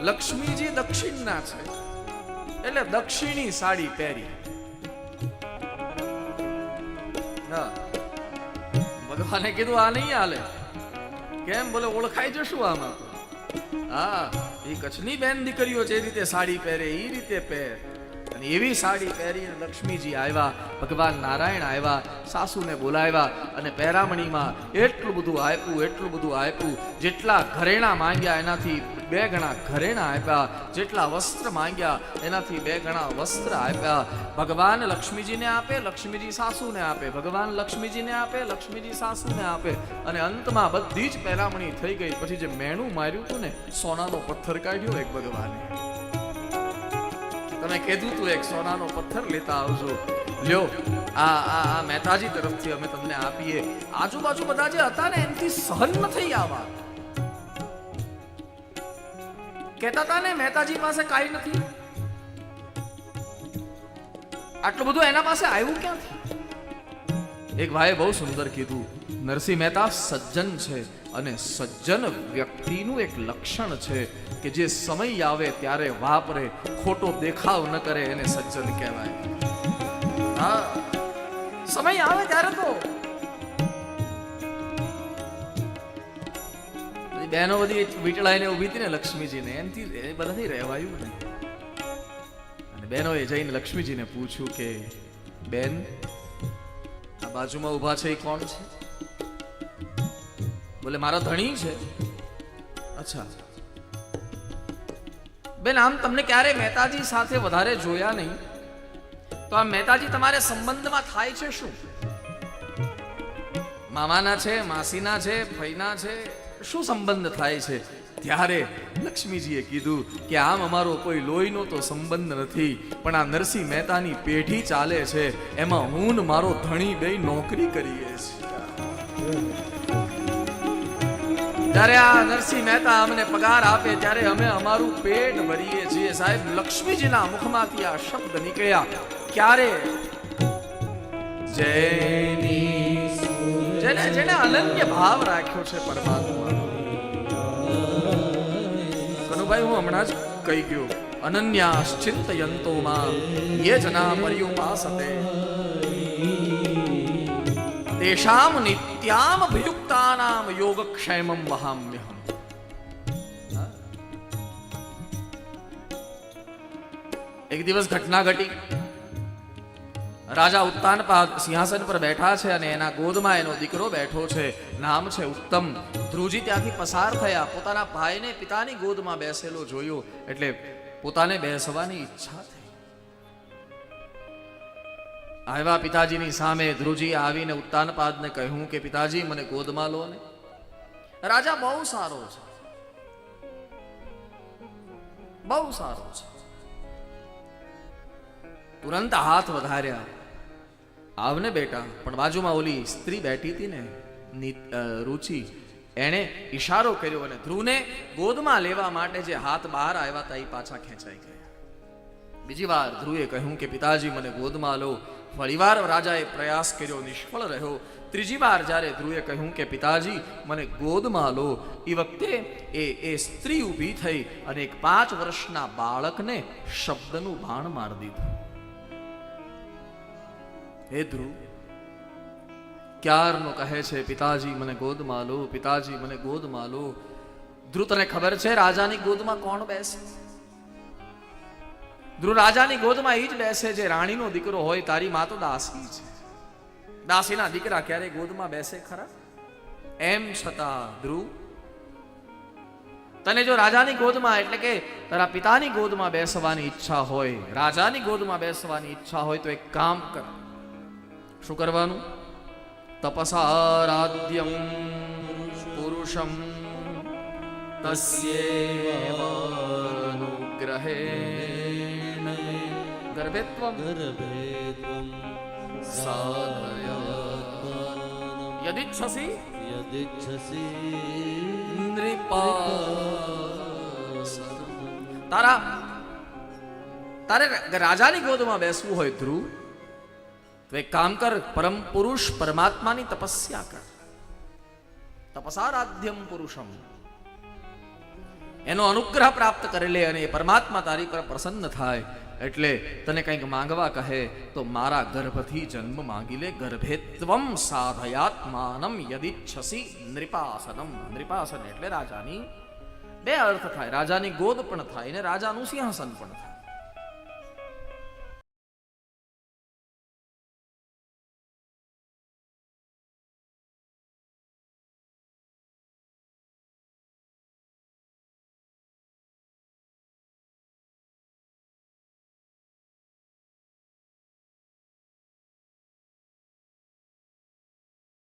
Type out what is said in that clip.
લક્ષ્મીજી દક્ષિણના છે. એટલે દક્ષિણી સાડી પહેરી. ભગવાને કીધું, આ નહીં હાલે. કેમ? બોલે, ઓળખાઈ જશું આમાં. હા, એ કચ્છની બેન દીકરીઓ જે રીતે સાડી પહેરે એ રીતે પહેર. અને એવી સાડી પહેરીને લક્ષ્મીજી આવ્યા, ભગવાન નારાયણ આવ્યા, સાસુને બોલાવ્યા અને પહેરામણીમાં એટલું બધું આપ્યું, એટલું બધું આપ્યું, જેટલા ઘરેણા માંગ્યા એનાથી બે ગણા ઘરેણા આપ્યા, જેટલા વસ્ત્ર માંગ્યા એનાથી બે ગણા વસ્ત્ર આપ્યા. ભગવાન લક્ષ્મીજીને આપે, લક્ષ્મીજી સાસુને આપે, ભગવાન લક્ષ્મીજીને આપે, લક્ષ્મીજી સાસુને આપે. અને અંતમાં બધી જ પહેરામણી થઈ ગઈ. પછી જે મેણું માર્યું હતું ને, સોનાનો પથ્થર કાઢ્યો એક ભગવાને. તમે કીધું તું એક સોનાનો પથ્થર લેતા આવજો. લ્યો, આ આ આ મહેતાજી તરફથી અમે તમને આપીએ. આજુબાજુ બધા જે હતા ને, એમથી સહન ન થઈ આવા. કહેતા હતા ને, મહેતાજી પાસે કાંઈ નથી. આટલું બધું એના પાસે આવ્યું ક્યાંથી? એક ભાઈએ બહુ સુંદર કીધું, નરસિંહ મહેતા, સજ્જન છે અને સજ્જન વ્યક્તિનું એક લક્ષણ છે કે જે સમય આવે ત્યારે વાપરે, ખોટો દેખાવ ન કરે એને સજ્જન કહેવાય. હા, સમય આવે ત્યારે તો. બહેનો બધી વીટળાઈને ઊભી હતી ને લક્ષ્મીજીને, એનથી એ બધાથી રહેવાયું ને અને બહેનોએ જઈને લક્ષ્મીજીને પૂછ્યું કે, બેન બાજુમાં ઊભા છે એ કોણ છે? બોલે, મારા ધણી છે. અચ્છા. બેન, આમ તમને ક્યારે મહેતાજી સાથે વધારે જોયા નહીં? તો આ મહેતાજી તમારે સંબંધમાં થાય છે શું? મામાના છે, માસીના છે ફઈના છે, શું સંબંધ થાય છે? ત્યારે લક્ષ્મીજીએ કીધું કે આમ અમારો કોઈ લોહીનો તો સંબંધ નથી, પણ આ નરસિંહ મહેતાની પેઢી ચાલે છે, એમાં હું મારો ધણી બે નોકરી કરીએ છીએ. જ્યારે આ નરસિંહ મહેતા અમને પગાર આપે ત્યારે અમે અમારું પેટ ભરીએ છીએ. સાહેબ, લક્ષ્મીજીના મુખમાંથી આ શબ્દ નીકળ્યા. ક્યારે? જેની જેને જેને અનન્ય ભાવ રાખ્યો છે પરમાત્મા. કનુભાઈ, હું હમણાં જ કહી ગયો અનન્યાશ્ચિંત યંતોમાં યે જના પર્યુપાસતે. તેષામ નિત્યામ અભિયુક્તાનામ યોગક્ષેમમ વહામ્યહમ. એક દિવસ ઘટના ઘટી. રાજા ઉત્તાનપાદ સિંહાસન પર બેઠા છે અને એના ગોદમાં એનો દીકરો બેઠો છે. નામ છે ઉત્તમ. ધ્રુજી ત્યાંથી પસાર થયા. પોતાના ભાઈને પિતાની ગોદમાં બેસેલો જોયો. એટલે પોતાને બેસવાની ઈચ્છા થઈ. આવ્યા પિતાજીની સામે ધ્રુજી આવીને ઉત્તાનપાદને કહ્યું કે, પિતાજી, મને ગોદમાં લો ને. રાજા બહુ સારો છે. બહુ સારો છે. તુરંત હાથ વધાર્યા. આવને બેટા, પણ બાજુમાં ઓલી સ્ત્રી બેઠી હતી ને રુચિ, એણે ઈશારો કર્યો અને ધ્રુવને ગોદમાં લેવા માટે જે હાથ બહાર આવ્યા હતા એ પાછા ખેંચાઈ ગયા. બીજી વાર ધ્રુવે કહ્યું કે, પિતાજી, મને ગોદમાં લો. ફરીવાર રાજાએ પ્રયાસ કર્યો, નિષ્ફળ રહ્યો. ત્રીજી વાર જ્યારે ધ્રુવે કહ્યું કે, પિતાજી, મને ગોદમાં લો. એ વખતે એ એ સ્ત્રી ઊભી થઈ અને એક પાંચ વર્ષના બાળકને શબ્દનું બાણ મારી દીધું. હે ધ્રુવ, ક્યારનો કહે છે, પિતાજી, મને ગોદમાં લો પિતાજી, મને ગોદમાં લો ધ્રુવ, તને ખબર છે, રાજાની ગોદમાં કોણ બેસે? ધ્રુવ, રાજાની ગોદમાં એ જ બેસે જે રાણીનો દીકરો હોય, તારી મા તો દાસી છે. દાસીના દીકરા ક્યારે ગોદમાં બેસે ખરા? એમ છતાં, ધ્રુવ, તને જો રાજાની ગોદમાં, એટલે કે તારા પિતાની ગોદમાં બેસવાની ઈચ્છા હોય, રાજાની ગોદમાં બેસવાની ઈચ્છા હોય, તો એક કામ કર. શું કરવાનું? તપસારાધ્યમ પુરુષમ તસ્યેવાનુગ્રહેણ ગર્ભેત્વમ ગર્ભે ત્વં સાધય યદિચ્છસી યદિચ્છસી નૃપા તારા તારે રાજાની ગોદમાં બેસવું હોય ધ્રુવ? તો એક કામ કર પરમ પુરુષ પરમાત્માની તપસ્યા કર તપસારાધ્યમ પુરુષમ એનો અનુગ્રહ પ્રાપ્ત કરી લે અને એ પરમાત્મા તારી પર પ્રસન્ન થાય એટલે તને કંઈક માંગવા કહે તો મારા ગર્ભથી જન્મ માંગી લે ગર્ભેત્વમ સાધયાત્માનમ યદિચ્છસી નૃપાસનમ નૃપાસન એટલે રાજાની બે અર્થ થાય રાજાની ગોદ પણ થાય ને રાજાનું સિંહાસન પણ થાય